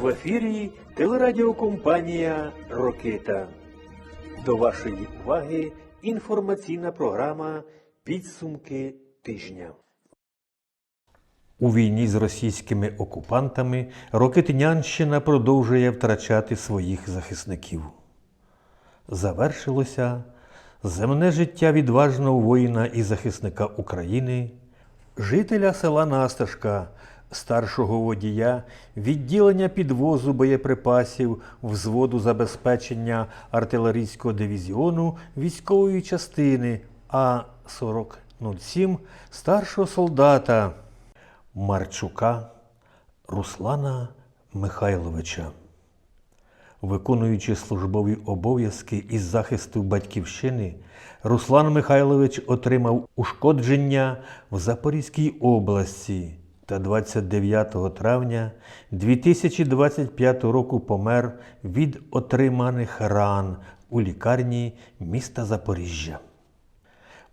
В ефірі телерадіокомпанія Рокита. До вашої уваги інформаційна програма Підсумки тижня. У війні з російськими окупантами Рокитнянщина продовжує втрачати своїх захисників. Завершилося земне життя відважного воїна і захисника України, жителя села Насташка, старшого водія, відділення підвозу боєприпасів взводу забезпечення артилерійського дивізіону військової частини А-4007 старшого солдата Марчука Руслана Михайловича. Виконуючи службові обов'язки із захисту батьківщини, Руслан Михайлович отримав ушкодження в Запорізькій області та 29 травня 2025 року помер від отриманих ран у лікарні міста Запоріжжя.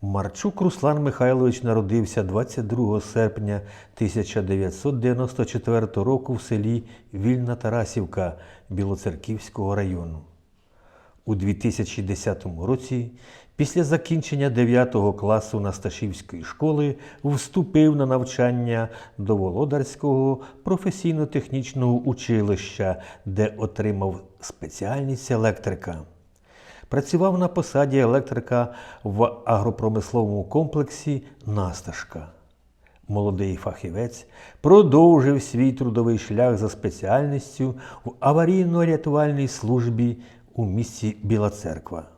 Марчук Руслан Михайлович народився 22 серпня 1994 року в селі Вільна Тарасівка Білоцерківського району. У 2010 році, після закінчення 9 класу Насташівської школи, вступив на навчання до Володарського професійно-технічного училища, де отримав спеціальність електрика. Працював на посаді електрика в агропромисловому комплексі Насташка. Молодий фахівець продовжив свій трудовий шлях за спеціальністю в аварійно-рятувальній службі у місті Біла Церква.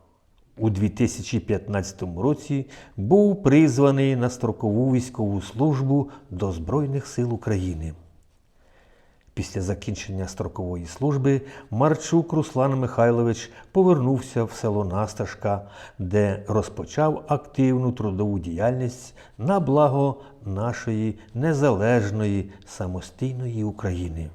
У 2015 році був призваний на строкову військову службу до Збройних сил України. Після закінчення строкової служби Марчук Руслан Михайлович повернувся в село Насташка, де розпочав активну трудову діяльність на благо нашої незалежної самостійної України.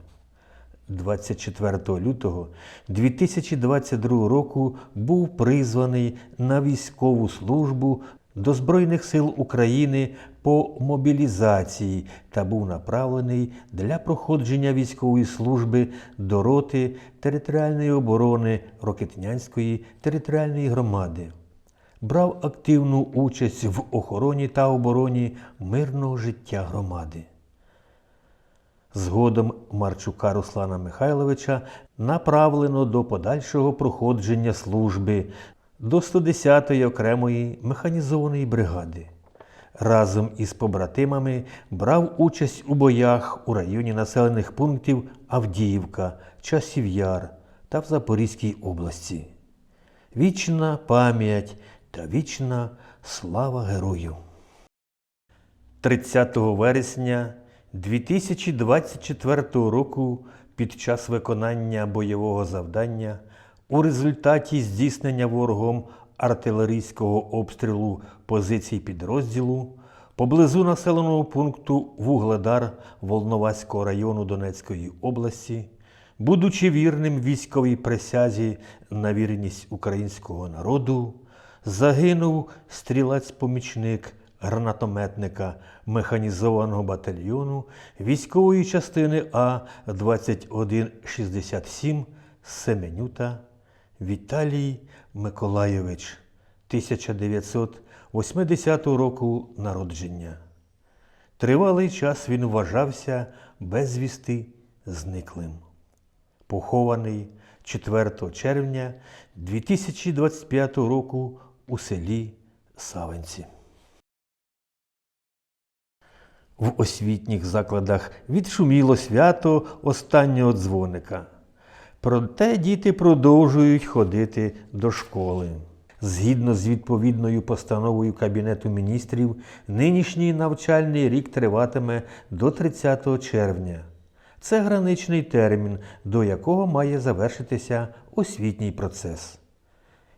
24 лютого 2022 року був призваний на військову службу до Збройних сил України по мобілізації та був направлений для проходження військової служби до роти територіальної оборони Рокетнянської територіальної громади. Брав активну участь в охороні та обороні мирного життя громади. Згодом Марчука Руслана Михайловича направлено до подальшого проходження служби до 110-ї окремої механізованої бригади. Разом із побратимами брав участь у боях у районі населених пунктів Авдіївка, Часів Яр та в Запорізькій області. Вічна пам'ять та вічна слава герою. 30 вересня 2024 року під час виконання бойового завдання у результаті здійснення ворогом артилерійського обстрілу позицій підрозділу поблизу населеного пункту Вугледар Волноваського району Донецької області, будучи вірним військовій присязі на вірність українського народу, загинув стрілець-помічник гранатометника механізованого батальйону військової частини А 2167 Семенюта Віталій Миколайович 1980 року народження. Тривалий час він вважався безвісти зниклим. Похований 4 червня 2025 року у селі Савинці. В освітніх закладах відшуміло свято останнього дзвоника. Проте діти продовжують ходити до школи. Згідно з відповідною постановою Кабінету міністрів, нинішній навчальний рік триватиме до 30 червня. Це граничний термін, до якого має завершитися освітній процес.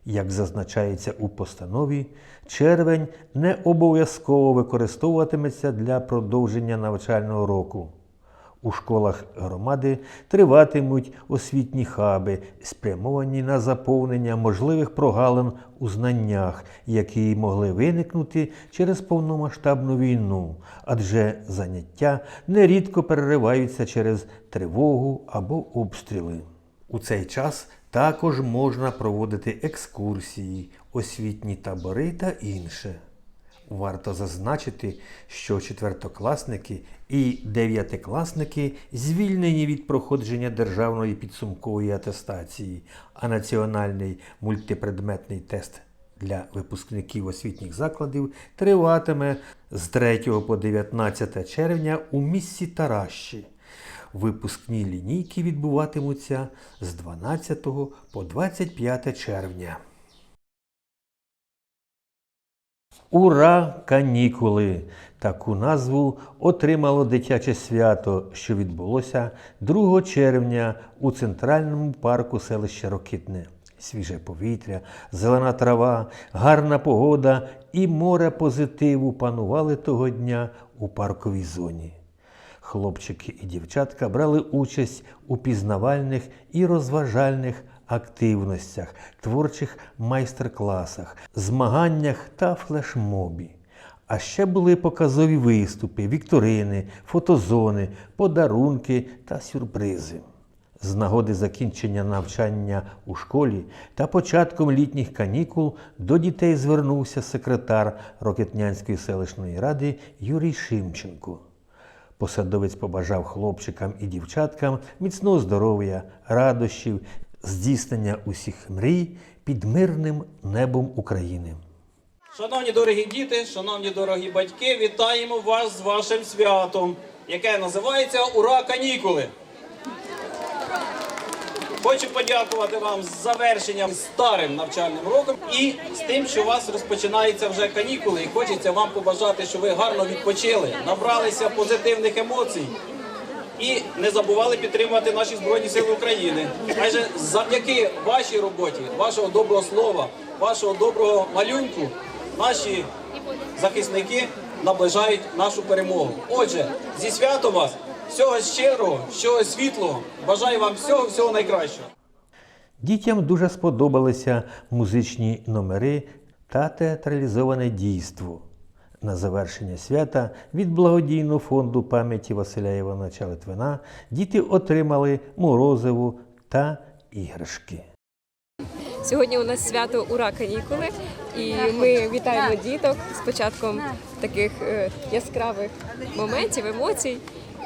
Як зазначається у постанові, червень не обов'язково використовуватиметься для продовження навчального року. У школах громади триватимуть освітні хаби, спрямовані на заповнення можливих прогалин у знаннях, які могли виникнути через повномасштабну війну, адже заняття нерідко перериваються через тривогу або обстріли. У цей час також можна проводити екскурсії, освітні табори та інше. Варто зазначити, що четвертокласники і дев'ятикласники звільнені від проходження державної підсумкової атестації, а національний мультипредметний тест для випускників освітніх закладів триватиме з 3 по 19 червня у місті Таращі. Випускні лінійки відбуватимуться з 12 по 25 червня. Ура! Канікули! Таку назву отримало дитяче свято, що відбулося 2 червня у центральному парку селища Рокитне. Свіже повітря, зелена трава, гарна погода і море позитиву панували того дня у парковій зоні. Хлопчики і дівчатка брали участь у пізнавальних і розважальних активностях, творчих майстер-класах, змаганнях та флешмобі. А ще були показові виступи, вікторини, фотозони, подарунки та сюрпризи. З нагоди закінчення навчання у школі та початком літніх канікул до дітей звернувся секретар Рокетнянської селищної ради Юрій Шимченко. Посадовець побажав хлопчикам і дівчаткам міцного здоров'я, радощів, здійснення усіх мрій під мирним небом України. Шановні дорогі діти, шановні дорогі батьки, вітаємо вас з вашим святом, яке називається Ура канікули. Хочу подякувати вам з завершенням старим навчальним роком і з тим, що у вас розпочинаються вже канікули. І хочеться вам побажати, щоб ви гарно відпочили, набралися позитивних емоцій і не забували підтримувати наші Збройні Сили України. Адже завдяки вашій роботі, вашого доброго слова, вашого доброго малюнку, наші захисники наближають нашу перемогу. Отже, зі святом вас, всього щирого, всього світлого. Бажаю вам всього всього найкращого. Дітям дуже сподобалися музичні номери та театралізоване дійство. На завершення свята від благодійного фонду пам'яті Василя Івановича Литвина діти отримали морозиву та іграшки. Сьогодні у нас свято Ура канікули, і ми вітаємо діток з початком таких е, яскравих моментів, емоцій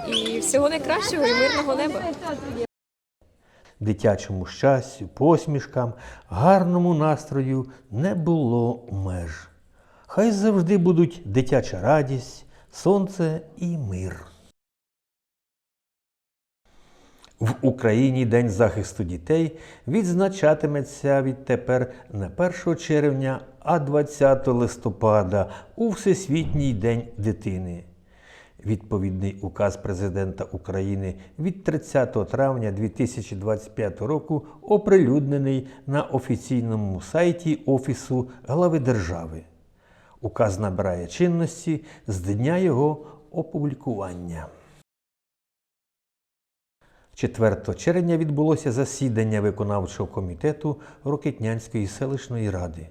і всього найкращого і мирного неба. Дитячому щастю, посмішкам, гарному настрою не було меж. Хай завжди будуть дитяча радість, сонце і мир. В Україні День захисту дітей відзначатиметься відтепер не 1 червня, а 20 листопада у Всесвітній день дитини. Відповідний указ президента України від 30 травня 2025 року оприлюднений на офіційному сайті Офісу глави держави. Указ набирає чинності з дня його опублікування. 4 червня відбулося засідання виконавчого комітету Рокетнянської селищної ради.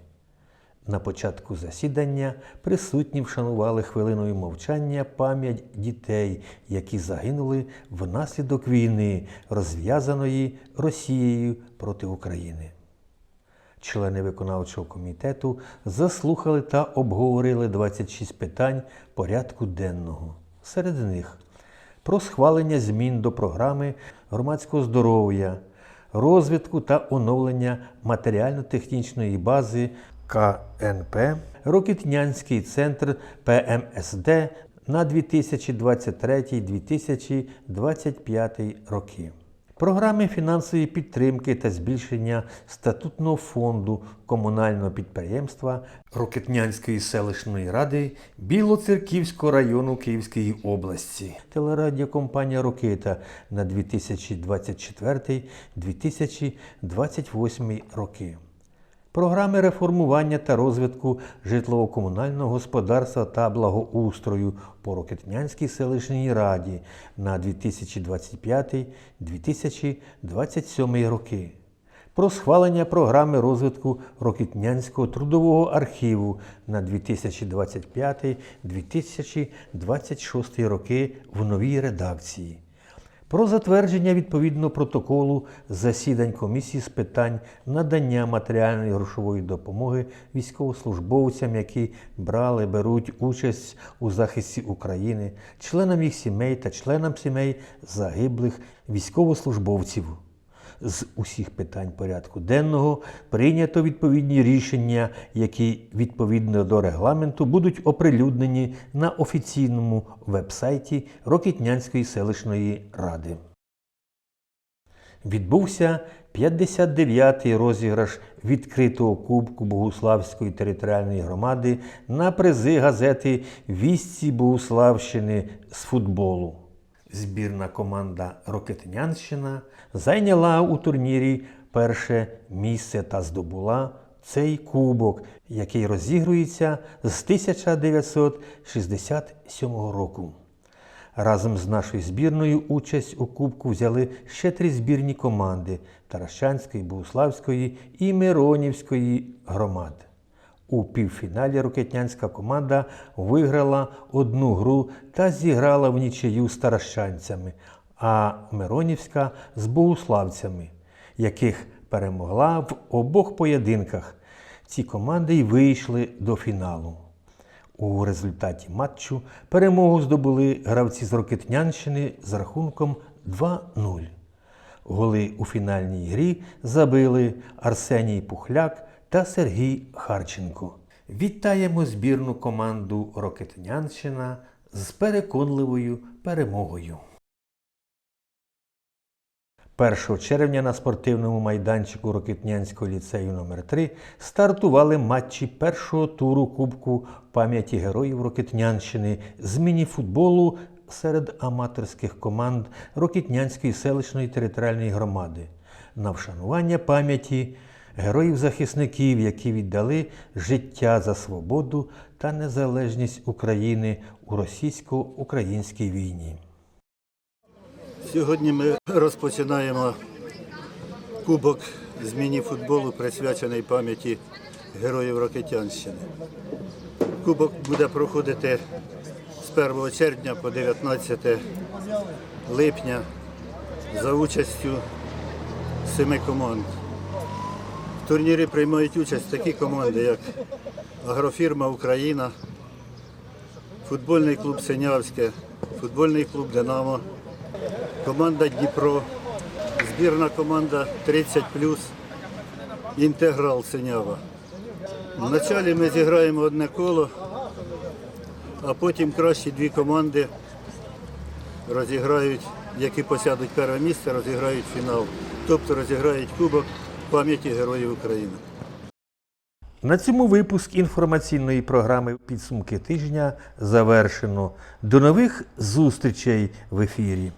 На початку засідання присутні вшанували хвилиною мовчання пам'ять дітей, які загинули внаслідок війни, розв'язаної Росією проти України. Члени виконавчого комітету заслухали та обговорили 26 питань порядку денного. Серед них про схвалення змін до програми громадського здоров'я, розвитку та оновлення матеріально-технічної бази КНП, Рокітнянський центр ПМСД на 2023-2025 роки. Програми фінансової підтримки та збільшення статутного фонду комунального підприємства Рокетнянської селищної ради Білоцерківського району Київської області. Телерадіокомпанія Рокита на 2024-2028 роки. Програми реформування та розвитку житлово-комунального господарства та благоустрою по Рокетнянській селищній раді на 2025-2027 роки. Про схвалення програми розвитку Рокітнянського трудового архіву на 2025-2026 роки в новій редакції про затвердження відповідного протоколу засідань комісії з питань надання матеріальної грошової допомоги військовослужбовцям, які брали, беруть участь у захисті України, членам їх сімей та членам сімей загиблих військовослужбовців. З усіх питань порядку денного прийнято відповідні рішення, які відповідно до регламенту будуть оприлюднені на офіційному вебсайті Рокітнянської селищної ради. Відбувся 59-й розіграш відкритого кубку Богуславської територіальної громади на призи газети Вісті Богуславщини з футболу. Збірна команда Рокетнянщина зайняла у турнірі перше місце та здобула цей кубок, який розігрується з 1967 року. Разом з нашою збірною участь у кубку взяли ще три збірні команди Таращанської, Богуславської і Миронівської громад. У півфіналі рокетнянська команда виграла одну гру та зіграла в нічию з таращанцями, а Миронівська з богуславцями, яких перемогла в обох поєдинках. Ці команди й вийшли до фіналу. У результаті матчу перемогу здобули гравці з Рокетнянщини з рахунком 2-0. Голи у фінальній грі забили Арсеній Пухляк та Сергій Харченко. Вітаємо збірну команду Рокетнянщина з переконливою перемогою. 1 червня на спортивному майданчику Рокетнянського ліцею номер 3 стартували матчі першого туру Кубку пам'яті героїв Рокетнянщини з мініфутболу серед аматорських команд Рокетнянської селищної територіальної громади на вшанування пам'яті героїв-захисників, які віддали життя за свободу та незалежність України у російсько-українській війні. Сьогодні ми розпочинаємо кубок з міні-футболу, присвячений пам'яті героїв Рокетянщини. Кубок буде проходити з 1 червня по 19 липня за участю семи команд. Турнірі приймають участь такі команди, як Агрофірма Україна, футбольний клуб Синявське, футбольний клуб Динамо, команда Дніпро, збірна команда 30 інтеграл Синява. Вначалі ми зіграємо одне коло, а потім кращі дві команди розіграють, які посядуть перше місце, розіграють фінал. Тобто розіграють кубок пам'яті Героїв України. На цьому випуск інформаційної програми Підсумки тижня завершено. До нових зустрічей в ефірі.